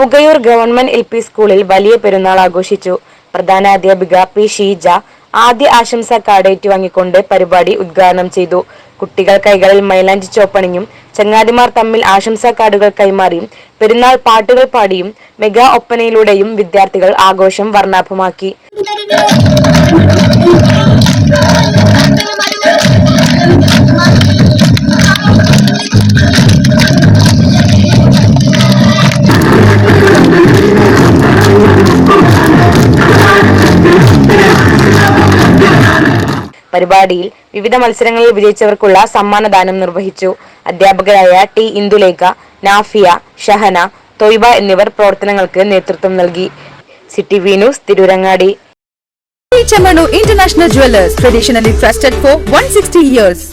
Pukayur government L P സ്കൂളിൽ വലിയ പെരുന്നാൾ ആഘോഷിച്ചു. പ്രധാന അധ്യാപിക പി ഷീജ ആദ്യ ആശംസ കാർഡ് ഏറ്റുവാങ്ങിക്കൊണ്ട് പരിപാടി ഉദ്ഘാടനം ചെയ്തു. കുട്ടികൾ കൈകളിൽ മൈലാഞ്ചി ചോപ്പണിഞ്ഞും ചങ്ങാതിമാർ തമ്മിൽ ആശംസാ കാർഡുകൾ കൈമാറിയും പെരുന്നാൾ പാട്ടുകൾ പാടിയും മെഗാ ഒപ്പനയിലൂടെയും വിദ്യാർത്ഥികൾ ആഘോഷം വർണാഭമാക്കി. പരിപാടിയിൽ വിവിധ മത്സരങ്ങളിൽ വിജയിച്ചവർക്കുള്ള സമ്മാനദാനം നിർവഹിച്ചു. അധ്യാപകരായ ടി ഇന്ദുലേഖ നാഫിയ ഷഹന തൊയ്ബ എന്നിവർ പ്രവർത്തനങ്ങൾക്ക് നേതൃത്വം നൽകി. City V news Tirurangadi. International jewellers traditionally trusted for one 160 years.